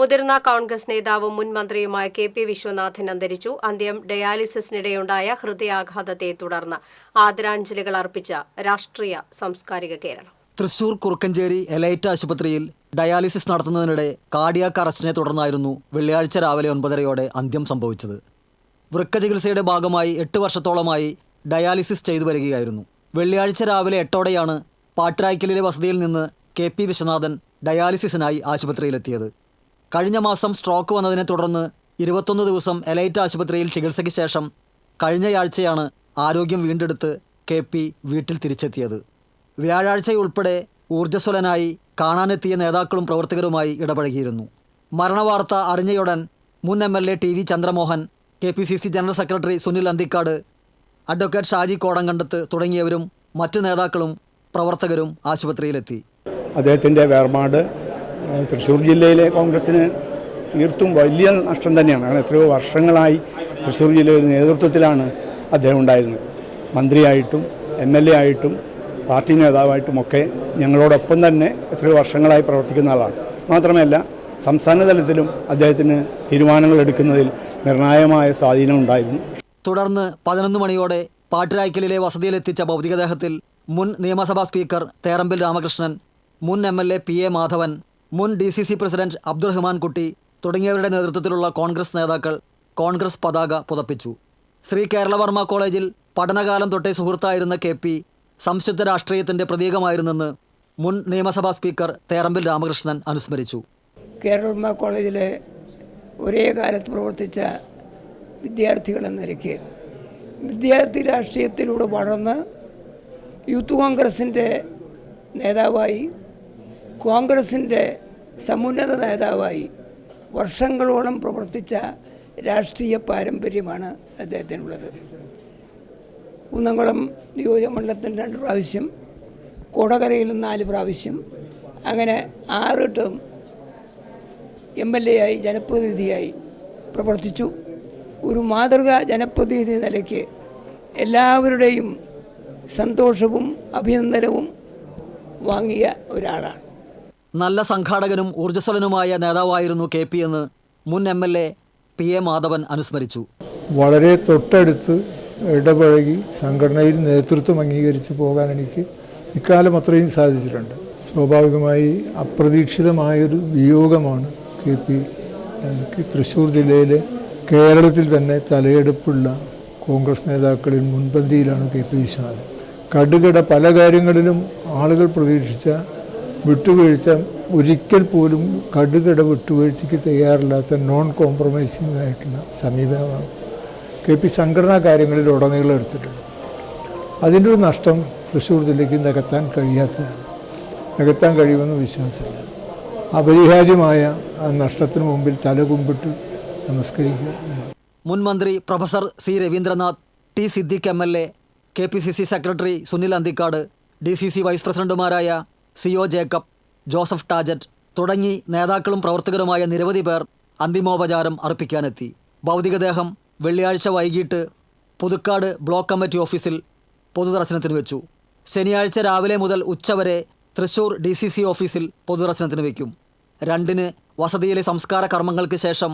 മുതിർന്ന കോൺഗ്രസ് നേതാവും മുൻ മന്ത്രിയുമായ കെ പി വിശ്വനാഥൻ അന്തരിച്ചു. അന്ത്യം ഡയാലിസിസിനിടെയുണ്ടായ ഹൃദയാഘാതത്തെ തുടർന്ന് ആദരാഞ്ജലികൾ അർപ്പിച്ച രാഷ്ട്രീയ സാംസ്കാരിക കേരളം. തൃശൂർ കുറുക്കഞ്ചേരി എലൈറ്റ് ആശുപത്രിയിൽ ഡയാലിസിസ് നടത്തുന്നതിനിടെ കാർഡിയാക് അറസ്റ്റിനെ തുടർന്നായിരുന്നു വെള്ളിയാഴ്ച രാവിലെ ഒൻപതരയോടെ അന്ത്യം സംഭവിച്ചത്. വൃക്ക ചികിത്സയുടെ ഭാഗമായി എട്ട് വർഷത്തോളമായി ഡയാലിസിസ് ചെയ്തു വരികയായിരുന്നു. വെള്ളിയാഴ്ച രാവിലെ എട്ടോടെയാണ് പാട്രായ്ക്കലിലെ വസതിയിൽ നിന്ന് കെ പി വിശ്വനാഥൻ ഡയാലിസിസിനായി ആശുപത്രിയിലെത്തിയത്. കഴിഞ്ഞ മാസം സ്ട്രോക്ക് വന്നതിനെ തുടർന്ന് ഇരുപത്തൊന്ന് ദിവസം എലൈറ്റ് ആശുപത്രിയിൽ ചികിത്സയ്ക്ക് ശേഷം കഴിഞ്ഞയാഴ്ചയാണ് ആരോഗ്യം വീണ്ടെടുത്ത് കെ പി വീട്ടിൽ തിരിച്ചെത്തിയത്. വ്യാഴാഴ്ചയുൾപ്പെടെ ഊർജസ്വലനായി കാണാനെത്തിയ നേതാക്കളും പ്രവർത്തകരുമായി ഇടപഴകിയിരുന്നു. മരണവാർത്ത അറിഞ്ഞയുടൻ മുൻ M L A T V Chandramohan K P C C general secretary Sunil Anthikad advocate Shaji Kodankandath തുടങ്ങിയവരും മറ്റു നേതാക്കളും പ്രവർത്തകരും ആശുപത്രിയിലെത്തി. അദ്ദേഹത്തിന്റെ വേർപാട് തൃശ്ശൂർ ജില്ലയിലെ കോൺഗ്രസ്സിന് തീർത്തും വലിയ നഷ്ടം തന്നെയാണ്. കാരണം എത്രയോ വർഷങ്ങളായി തൃശ്ശൂർ ജില്ലയുടെ നേതൃത്വത്തിലാണ് അദ്ദേഹം ഉണ്ടായിരുന്നത്. മന്ത്രിയായിട്ടും എം എൽ എ ആയിട്ടും പാർട്ടി നേതാവായിട്ടുമൊക്കെ ഞങ്ങളോടൊപ്പം തന്നെ എത്രയോ വർഷങ്ങളായി പ്രവർത്തിക്കുന്ന ആളാണ്. മാത്രമല്ല സംസ്ഥാന തലത്തിലും അദ്ദേഹത്തിന് തീരുമാനങ്ങൾ എടുക്കുന്നതിൽ നിർണായകമായ സ്വാധീനം ഉണ്ടായിരുന്നു. തുടർന്ന് പതിനൊന്ന് മണിയോടെ പാട്ടിരായ്ക്കലിലെ വസതിയിലെത്തിച്ച ഭൗതികദേഹത്തിൽ മുൻ നിയമസഭാ സ്പീക്കർ തേറമ്പിൽ രാമകൃഷ്ണൻ മുൻ M L A P A Madhavan മുൻ D C C president Abdurahman Kutty തുടങ്ങിയവരുടെ നേതൃത്വത്തിലുള്ള കോൺഗ്രസ് നേതാക്കൾ കോൺഗ്രസ് പതാക പുതപ്പിച്ചു. ശ്രീ കേരളവർമ്മ കോളേജിൽ പഠനകാലം തൊട്ടേ സുഹൃത്തായിരുന്ന കെ പി സംശുദ്ധ രാഷ്ട്രീയത്തിന്റെ പ്രതീകമായിരുന്നെന്ന് മുൻ നിയമസഭാ സ്പീക്കർ തേറമ്പിൽ രാമകൃഷ്ണൻ അനുസ്മരിച്ചു. കേരളവർമ്മ കോളേജിലെ ഒരേ കാലത്ത് പ്രവർത്തിച്ച വിദ്യാർത്ഥികൾ എന്ന നിലയ്ക്ക് വിദ്യാർത്ഥി രാഷ്ട്രീയത്തിലൂടെ വളർന്ന് യൂത്ത് കോൺഗ്രസിന്റെ നേതാവായി കോൺഗ്രസിന്റെ സമുന്നത നേതാവായി വർഷങ്ങളോളം പ്രവർത്തിച്ച രാഷ്ട്രീയ പാരമ്പര്യമാണ് അദ്ദേഹത്തിനുള്ളത്. കുന്നംകുളം നിയോജകമണ്ഡലത്തിൽ രണ്ട് പ്രാവശ്യം കോടകരയിൽ നാല് പ്രാവശ്യം അങ്ങനെ ആറ് ടേം എം എൽ എ ആയി ജനപ്രതിനിധിയായി പ്രവർത്തിച്ചു. ഒരു മാതൃകാ ജനപ്രതിനിധി നിലയ്ക്ക് എല്ലാവരുടെയും സന്തോഷവും അഭിനന്ദനവും വാങ്ങിയ ഒരാളാണ്. നല്ല സംഘാടകനും ഊർജസ്വലനുമായ നേതാവായിരുന്നു കെ പി എന്ന് മുൻ M L A P A Madhavan അനുസ്മരിച്ചു. വളരെ തൊട്ടടുത്ത് ഇടപഴകി സംഘടനയിൽ നേതൃത്വം അംഗീകരിച്ച് പോകാൻ എനിക്ക് ഇക്കാലം അത്രയും സാധിച്ചിട്ടുണ്ട്. സ്വാഭാവികമായി അപ്രതീക്ഷിതമായൊരു വിയോഗമാണ് കെ പി എനിക്ക് തൃശ്ശൂർ ജില്ലയിലെ കേരളത്തിൽ തന്നെ തലയെടുപ്പുള്ള കോൺഗ്രസ് നേതാക്കളിൽ മുൻപന്തിയിലാണ് കെ പി വിശ്വനാഥൻ കടുകട പല കാര്യങ്ങളിലും ആളുകൾ പ്രതീക്ഷിച്ച വിട്ടുവീഴ്ച ഒരിക്കൽ പോലും കടുകട വിട്ടുവീഴ്ചയ്ക്ക് തയ്യാറില്ലാത്ത നോൺ കോംപ്രമൈസിംഗ് ആയിട്ടുള്ള സമീപനമാണ്. കെ പി സംഘടനാ കാര്യങ്ങളിൽ ഉടനീളം എടുത്തിട്ടുണ്ട്. അതിന്റെ ഒരു നഷ്ടം തൃശ്ശൂർ ജില്ലയ്ക്ക് നികത്താൻ കഴിയാത്തതാണ് നികത്താൻ കഴിയുമെന്ന് വിശ്വാസമില്ല. അപരിഹാര്യമായ ആ നഷ്ടത്തിന് മുമ്പിൽ തലകുമ്പിട്ട് നമസ്കരിക്കുക. മുൻ മന്ത്രി professor C Raveendranath T Siddique M L A K P C C secretary Sunil Anthikad D C C vice പ്രസിഡന്റുമാരായ സി ഒ ജേക്കബ് ജോസഫ് ടാജറ്റ് തുടങ്ങി നേതാക്കളും പ്രവർത്തകരുമായ നിരവധി പേർ അന്തിമോപചാരം അർപ്പിക്കാനെത്തി. ഭൗതികദേഹം വെള്ളിയാഴ്ച വൈകിട്ട് പുതുക്കാട് ബ്ലോക്ക് കമ്മിറ്റി ഓഫീസിൽ പൊതുദർശനത്തിന് വെച്ചു. ശനിയാഴ്ച രാവിലെ മുതൽ ഉച്ചവരെ തൃശൂർ ഡി സി സി ഓഫീസിൽ പൊതുദർശനത്തിന് വയ്ക്കും രണ്ടിന് വസതിയിലെ സംസ്കാര കർമ്മങ്ങൾക്ക് ശേഷം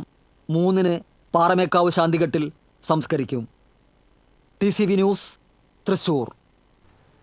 മൂന്നിന് പാറമേക്കാവ് ശാന്തിഘട്ടിൽ സംസ്കരിക്കും. T C V news Thrissur.